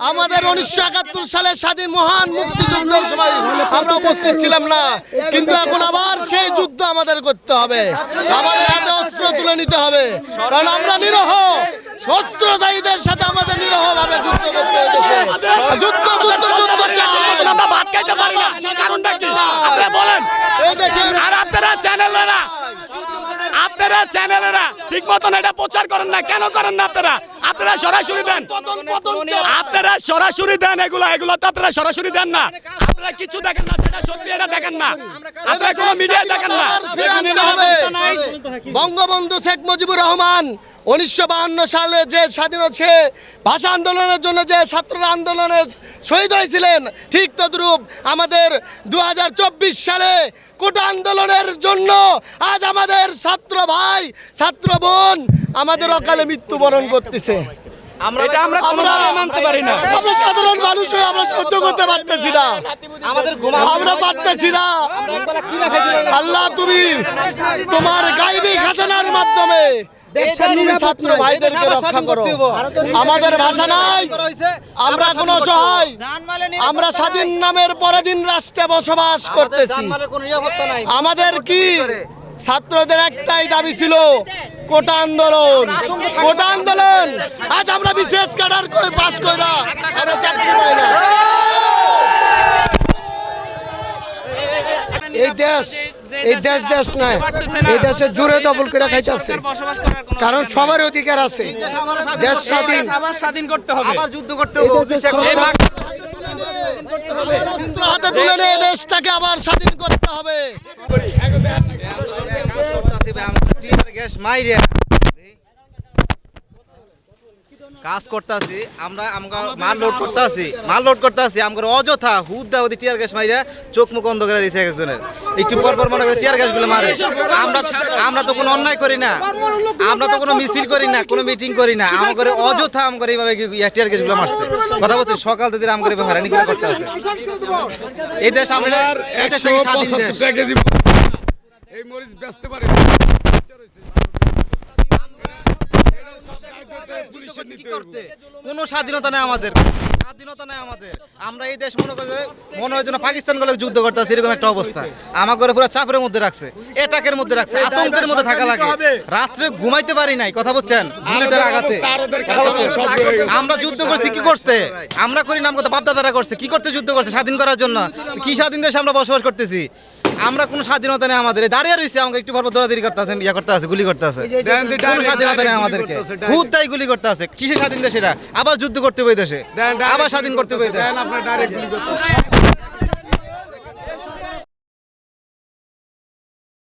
আমাদের উনিশশো একাত্তর সালে স্বাধীন মহান মুক্তিযুদ্ধের সময় আমরা উপস্থিত ছিলাম না, কিন্তু এখন আবার সেই যুদ্ধ আমাদের করতে হবে। আমাদের হাতে অস্ত্র তুলে নিতে হবে, কারণ আমরা নিরহ অস্ত্রধারীদের আপনারা, চ্যানেলেরা ঠিক মতন এটা প্রচার করেন না। কেন করেন না আপনারা? আপনারা সরাসরি দেন। আপনারা সরাসরি দেন এগুলা। এগুলো তো আপনারা সরাসরি দেন না। আপনারা কিছু দেখেন না, সেটা সত্যি, এটা দেখেন না। আপনারা কোনো মিডিয়া দেখেন না। বঙ্গবন্ধু শেখ মুজিবুর রহমান উনিশশো সালে যে স্বাধীন হচ্ছে ভাষা আন্দোলনের জন্য যে ছাত্ররা আন্দোলনে শহীদ হয়েছিলেন ঠিক তদ্রূপ আমাদের দু হাজার চব্বিশ সালে কোটা আন্দোলনের জন্য আজ আমাদের ছাত্র ভাই ছাত্র বোন আমাদের অকালে মৃত্যুবরণ করতেছে। এটা আমরা কোনোভাবে মানতে পারি না। আমরা সাধারণ মানুষ হয়ে আমরা সহ্য করতে পারতেছি না। আমাদের আমরা পারতেছি না। আল্লাহ তুমি তোমার গাইবী খাজানার মাধ্যমে। ছাত্র ভাইদেরকে রক্ষা করো। আমাদের ভাষা নাই। আমরা কোন অসহায়। আমরা স্বাধীন নামের পরাধীন রাষ্ট্রে বসবাস করতেছি। কোনো নিরাপত্তা নাই। আমাদের কি? ছাত্রদের একটাই দাবি ছিল কোটা আন্দোলন। কোটা আন্দোলন। আজ আমরা বিশেষ কাটার পাস কইরা চাকরি পাই না। এই দেশ এই দেশ দেশ নয় এই দেশে জোরে দখল করে খাইতেছে। কারণ সবার অধিকার আছে। দেশ স্বাধীন। আবার স্বাধীন করতে হবে। আবার যুদ্ধ করতে হবে। অফিসে হাতে তুলে নিয়ে দেশটাকে আবার স্বাধীন করতে হবে। কাজ করতেছি ভাই আমরা টিয়ার গ্যাস মাইরে। কাজ করতেছি আমরা আমরা মাল লোড করতেছি মাল লোড করতেছি আমরা অযথা হুদ দা ওদি টিয়ার গ্যাস মাইরা চোখ মুখ অন্ধ করে দিয়েছে একজনের। একটু পর পর মনে করে টিয়ার গ্যাসগুলো মারে। আমরা আমরা তো কোনো অন্যায় করি না। আমরা তো কোনো মিছিল করি না কোনো মিটিং করি না। আমাদের অযথা আমাদের এইভাবে টিয়ার গ্যাসগুলো মারছে। কথা বলছি সকাল থেকে আমাদের এইভাবে হয়রানি করে করতে আছে এই দেশ আমরা এই মরিচ বেচতে পারে কোনো স্বাধীনতা নেই আমাদের। স্বাধীনতা নেই আমাদের। আমরা এই দেশ মনে করি মনে হয় যেন পাকিস্তানগুলো যুদ্ধ করতেছে এরকম একটা অবস্থা। আমার ঘরে পুরো চাপের মধ্যে রাখছে এটাকের মধ্যে রাখছে আতঙ্কের মধ্যে থাকা লাগে। রাত্রে ঘুমাইতে পারি নাই কথা বলছেন? বুলেটের আঘাতে কথা বলছেন? আমরা যুদ্ধ করছি কি করতে? আমরা করি নাম কথা বাপদাদারা করছে কি করতে যুদ্ধ করছে স্বাধীন করার জন্য? কি স্বাধীন দেশে আমরা বসবাস করতেছি? আমরা কোনো স্বাধীনতা নেই আমাদের। দাঁড়িয়ে রয়েছে আমাকে একটু পর দৌড়াদৌড়ি করতে আছে ইয়া করতে আছে গুলি করতে আছে। কোনো স্বাধীনতা নেই আমাদেরকে। ভূত তাই গুলি করতে আছে। কিসের স্বাধীন দেশ এটা? আবার যুদ্ধ করতে হবে দেশে। আবার স্বাধীন করতে হবে দেশ।